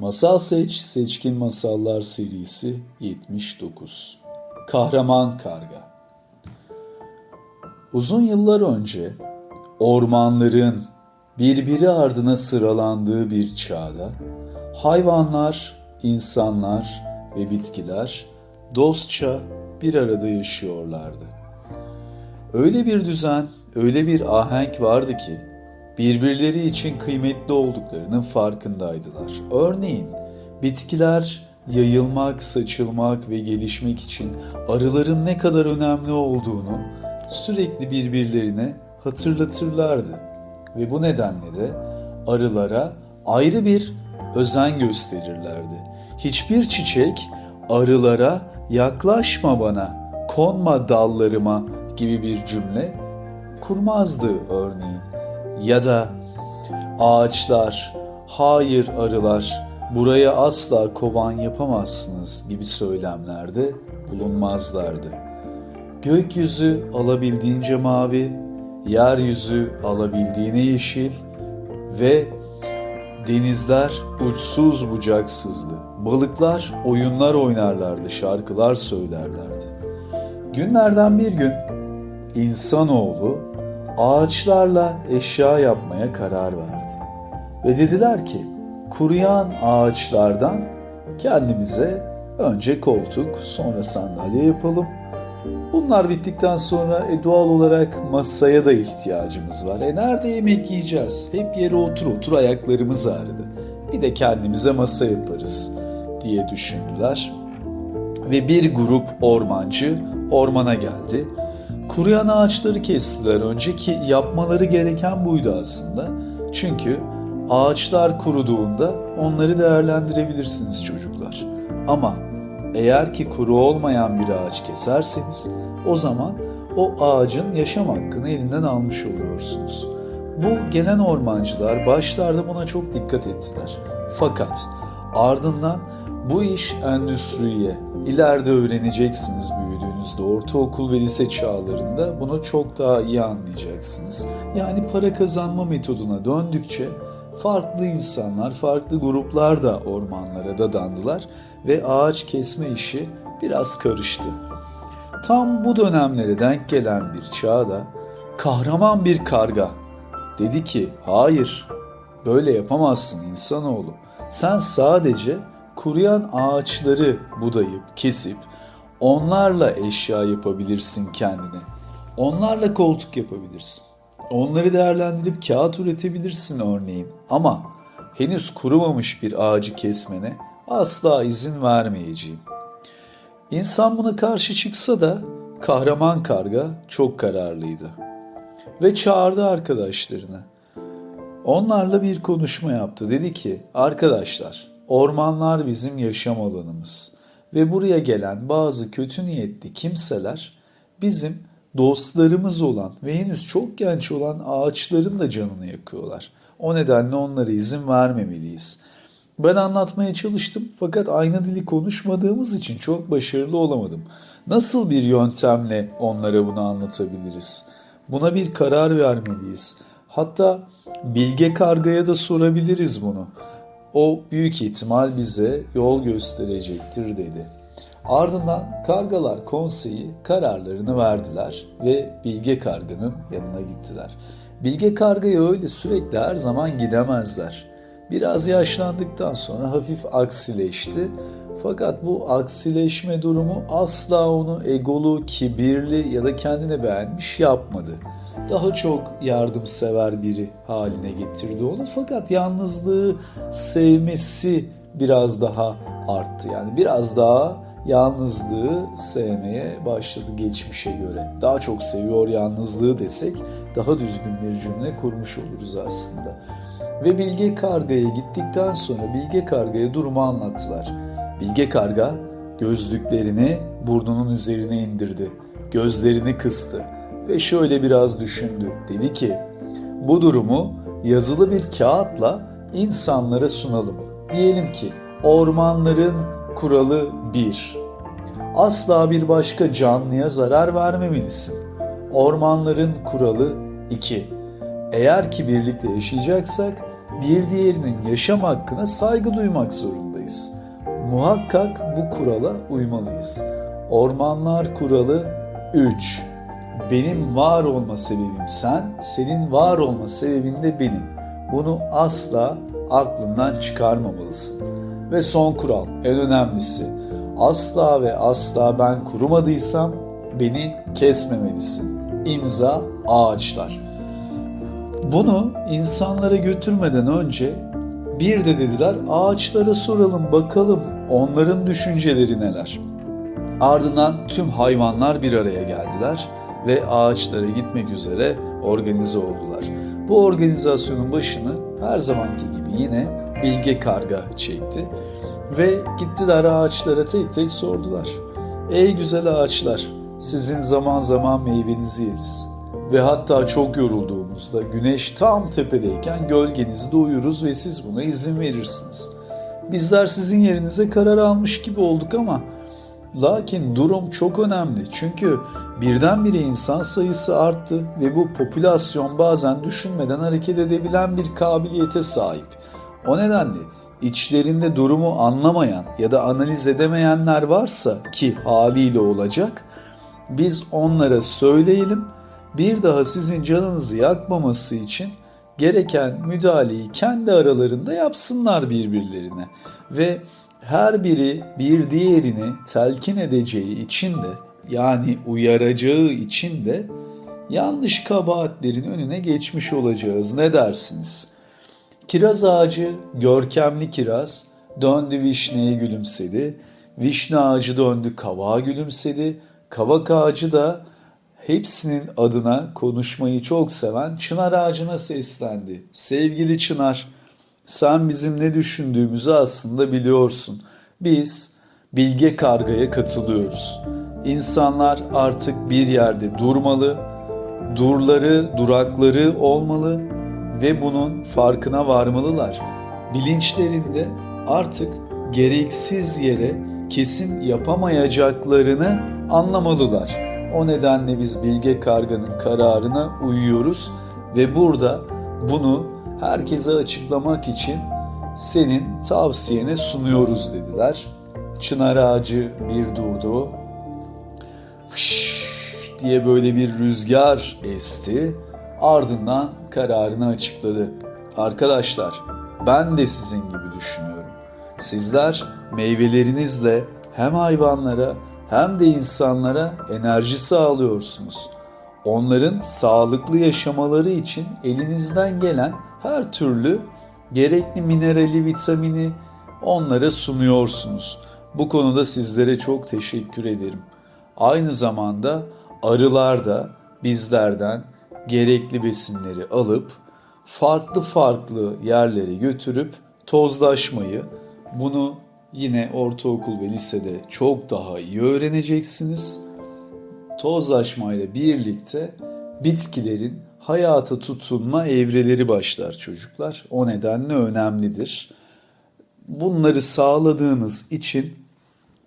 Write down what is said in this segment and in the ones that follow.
Masal Seç Seçkin Masallar serisi 79 Kahraman Karga Uzun yıllar önce ormanların birbiri ardına sıralandığı bir çağda hayvanlar, insanlar ve bitkiler dostça bir arada yaşıyorlardı. Öyle bir düzen, öyle bir ahenk vardı ki birbirleri için kıymetli olduklarının farkındaydılar. Örneğin bitkiler yayılmak, saçılmak ve gelişmek için arıların ne kadar önemli olduğunu sürekli birbirlerine hatırlatırlardı. Ve bu nedenle de arılara ayrı bir özen gösterirlerdi. Hiçbir çiçek arılara yaklaşma bana, konma dallarıma gibi bir cümle kurmazdı örneğin. Ya da ağaçlar, hayır arılar, buraya asla kovan yapamazsınız gibi söylemlerde bulunmazlardı. Gökyüzü alabildiğince mavi, yeryüzü alabildiğine yeşil ve denizler uçsuz bucaksızdı. Balıklar oyunlar oynarlardı, şarkılar söylerlerdi. Günlerden bir gün insanoğlu ağaçlarla eşya yapmaya karar verdi. Ve dediler ki kuruyan ağaçlardan kendimize önce koltuk sonra sandalye yapalım. Bunlar bittikten sonra e, doğal olarak masaya da ihtiyacımız var. E nerede yemek yiyeceğiz? Hep yere otur otur ayaklarımız ağrıdı. Bir de kendimize masa yaparız diye düşündüler. Ve bir grup ormancı ormana geldi. Kuruyan ağaçları kestiler önce ki yapmaları gereken buydu aslında. Çünkü ağaçlar kuruduğunda onları değerlendirebilirsiniz çocuklar. Ama eğer ki kuru olmayan bir ağaç keserseniz o zaman o ağacın yaşam hakkını elinden almış oluyorsunuz. Bu gelen ormancılar başlarda buna çok dikkat ettiler. Fakat ardından bu iş endüstriye, ileride öğreneceksiniz büyüdüğünüzde ortaokul ve lise çağlarında bunu çok daha iyi anlayacaksınız. Yani para kazanma metoduna döndükçe farklı insanlar, farklı gruplar da ormanlara dadandılar ve ağaç kesme işi biraz karıştı. Tam bu dönemlere denk gelen bir çağda kahraman bir karga dedi ki hayır böyle yapamazsın insanoğlu. Sen sadece kuruyan ağaçları budayıp kesip onlarla eşya yapabilirsin kendine. Onlarla koltuk yapabilirsin. Onları değerlendirip kağıt üretebilirsin örneğin. Ama henüz kurumamış bir ağacı kesmene asla izin vermeyeceğim. İnsan buna karşı çıksa da kahraman karga çok kararlıydı. Ve çağırdı arkadaşlarını. Onlarla bir konuşma yaptı. Dedi ki, arkadaşlar ormanlar bizim yaşam alanımız. Ve buraya gelen bazı kötü niyetli kimseler bizim dostlarımız olan ve henüz çok genç olan ağaçların da canını yakıyorlar. O nedenle onlara izin vermemeliyiz. Ben anlatmaya çalıştım fakat aynı dili konuşmadığımız için çok başarılı olamadım. Nasıl bir yöntemle onlara bunu anlatabiliriz? Buna bir karar vermeliyiz. Hatta Bilge Karga'ya da sorabiliriz bunu. O büyük ihtimal bize yol gösterecektir dedi. Ardından Kargalar Konseyi kararlarını verdiler ve Bilge Karga'nın yanına gittiler. Bilge Karga'ya öyle sürekli her zaman gidemezler. Biraz yaşlandıktan sonra hafif aksileşti. Fakat bu aksileşme durumu asla onu egolu, kibirli ya da kendine beğenmiş yapmadı. Daha çok yardımsever biri haline getirdi onu. Fakat yalnızlığı sevmesi biraz daha arttı. Yani biraz daha yalnızlığı sevmeye başladı geçmişe göre. Daha çok seviyor yalnızlığı desek daha düzgün bir cümle kurmuş oluruz aslında. Ve Bilge Karga'ya gittikten sonra Bilge Karga'ya durumu anlattılar. Bilge Karga gözlüklerini burnunun üzerine indirdi. Gözlerini kıstı ve şöyle biraz düşündü. Dedi ki bu durumu yazılı bir kağıtla insanlara sunalım. Diyelim ki ormanların kuralı 1. Asla bir başka canlıya zarar vermemelisin. Ormanların kuralı 2. Eğer ki birlikte yaşayacaksak bir diğerinin yaşam hakkına saygı duymak zorundayız. Muhakkak bu kurala uymalıyız. Ormanlar kuralı 3. Benim var olma sebebim sen, senin var olma sebebin de benim. Bunu asla aklından çıkarmamalısın. Ve son kural, en önemlisi. Asla ve asla ben kurumadıysam beni kesmemelisin. İmza ağaçlar. Bunu insanlara götürmeden önce bir de dediler ağaçlara soralım bakalım onların düşünceleri neler. Ardından tüm hayvanlar bir araya geldiler ve ağaçlara gitmek üzere organize oldular. Bu organizasyonun başını her zamanki gibi yine Bilge Karga çekti ve gittiler ağaçlara tek tek sordular. Ey güzel ağaçlar, sizin zaman zaman meyvenizi yeriz. Ve hatta çok yorulduğumuzda güneş tam tepedeyken gölgenizde uyuruz ve siz buna izin verirsiniz. Bizler sizin yerinize karar almış gibi olduk ama lakin durum çok önemli. Çünkü birdenbire insan sayısı arttı ve bu popülasyon bazen düşünmeden hareket edebilen bir kabiliyete sahip. O nedenle içlerinde durumu anlamayan ya da analiz edemeyenler varsa ki haliyle olacak biz onlara söyleyelim bir daha sizin canınızı yakmaması için gereken müdahaleyi kendi aralarında yapsınlar birbirlerine ve her biri bir diğerini telkin edeceği için de yani uyaracağı için de yanlış kabahatlerin önüne geçmiş olacağız. Ne dersiniz? Kiraz ağacı, görkemli kiraz, döndü vişneye gülümsedi. Vişne ağacı döndü kavağa gülümsedi. Kavak ağacı da hepsinin adına konuşmayı çok seven çınar ağacına seslendi. Sevgili çınar, sen bizim ne düşündüğümüzü aslında biliyorsun. Biz bilge kargaya katılıyoruz. İnsanlar artık bir yerde durmalı, durları, durakları olmalı ve bunun farkına varmalılar. Bilinçlerinde artık gereksiz yere kesim yapamayacaklarını anlamalılar. O nedenle biz Bilge Karga'nın kararına uyuyoruz ve burada bunu herkese açıklamak için senin tavsiyene sunuyoruz dediler. Çınar ağacı bir durdu. Fış diye böyle bir rüzgar esti. Ardından kararını açıkladı. Arkadaşlar ben de sizin gibi düşünüyorum. Sizler meyvelerinizle hem hayvanlara hem de insanlara enerji sağlıyorsunuz. Onların sağlıklı yaşamaları için elinizden gelen her türlü gerekli minerali, vitamini onlara sunuyorsunuz. Bu konuda sizlere çok teşekkür ederim. Aynı zamanda arılar da bizlerden gerekli besinleri alıp farklı farklı yerlere götürüp tozlaşmayı, bunu yine ortaokul ve lisede çok daha iyi öğreneceksiniz. Tozlaşmayla birlikte bitkilerin hayata tutunma evreleri başlar çocuklar. O nedenle önemlidir. Bunları sağladığınız için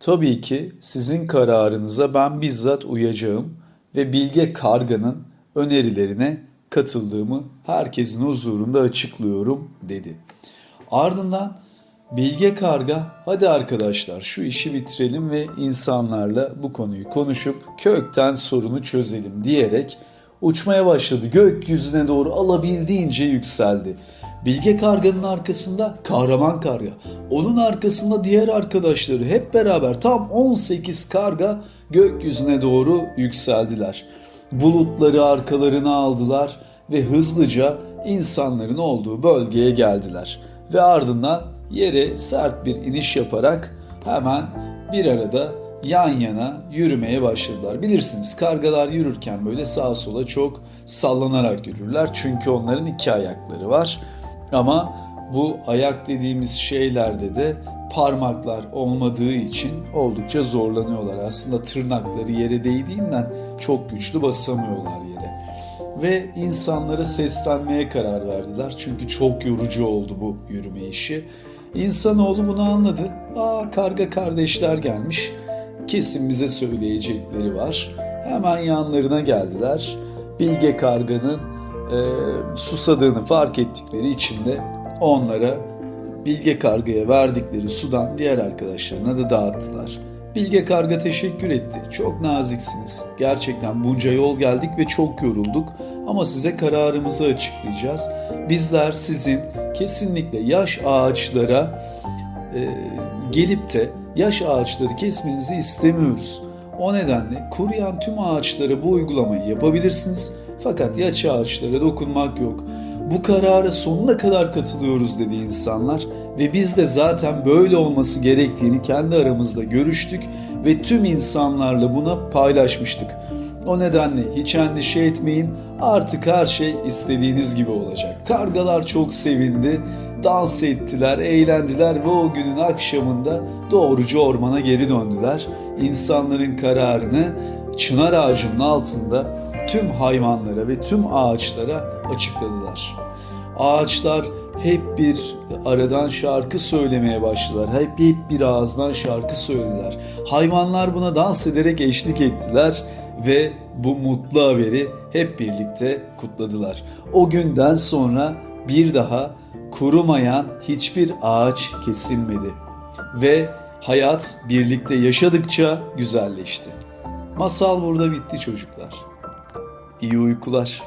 tabii ki sizin kararınıza ben bizzat uyacağım ve Bilge Karga'nın önerilerine katıldığımı herkesin huzurunda açıklıyorum dedi. Ardından Bilge Karga hadi arkadaşlar şu işi bitirelim ve insanlarla bu konuyu konuşup kökten sorunu çözelim diyerek uçmaya başladı. Gökyüzüne doğru alabildiğince yükseldi. Bilge Karga'nın arkasında Kahraman Karga. Onun arkasında diğer arkadaşları hep beraber tam 18 karga gökyüzüne doğru yükseldiler. Bulutları arkalarına aldılar ve hızlıca insanların olduğu bölgeye geldiler. Ve ardından yere sert bir iniş yaparak hemen bir arada yan yana yürümeye başladılar. Bilirsiniz kargalar yürürken böyle sağa sola çok sallanarak yürürler. Çünkü onların iki ayakları var. Ama bu ayak dediğimiz şeylerde de parmaklar olmadığı için oldukça zorlanıyorlar. Aslında tırnakları yere değdiğinden çok güçlü basamıyorlar yere. Ve insanlara seslenmeye karar verdiler. Çünkü çok yorucu oldu bu yürüme işi. İnsanoğlu bunu anladı. Aa karga kardeşler gelmiş. Kesin bize söyleyecekleri var. Hemen yanlarına geldiler. Bilge karganın e, susadığını fark ettikleri için de onlara Bilge Karga'ya verdikleri sudan diğer arkadaşlarına da dağıttılar. Bilge Karga teşekkür etti. Çok naziksiniz. Gerçekten bunca yol geldik ve çok yorulduk. Ama size kararımızı açıklayacağız. Bizler sizin kesinlikle yaş ağaçlara e, gelip de yaş ağaçları kesmenizi istemiyoruz. O nedenle kuruyan tüm ağaçlara bu uygulamayı yapabilirsiniz. Fakat yaş ağaçlara dokunmak yok. Bu karara sonuna kadar katılıyoruz dedi insanlar ve biz de zaten böyle olması gerektiğini kendi aramızda görüştük ve tüm insanlarla buna paylaşmıştık. O nedenle hiç endişe etmeyin artık her şey istediğiniz gibi olacak. Kargalar çok sevindi, dans ettiler, eğlendiler ve o günün akşamında doğruca ormana geri döndüler. İnsanların kararını çınar ağacının altında tüm hayvanlara ve tüm ağaçlara açıkladılar. Ağaçlar hep bir aradan şarkı söylemeye başladılar. Hep hep bir ağızdan şarkı söylediler. Hayvanlar buna dans ederek eşlik ettiler ve bu mutlu haberi hep birlikte kutladılar. O günden sonra bir daha kurumayan hiçbir ağaç kesilmedi ve hayat birlikte yaşadıkça güzelleşti. Masal burada bitti çocuklar. İyi uykular.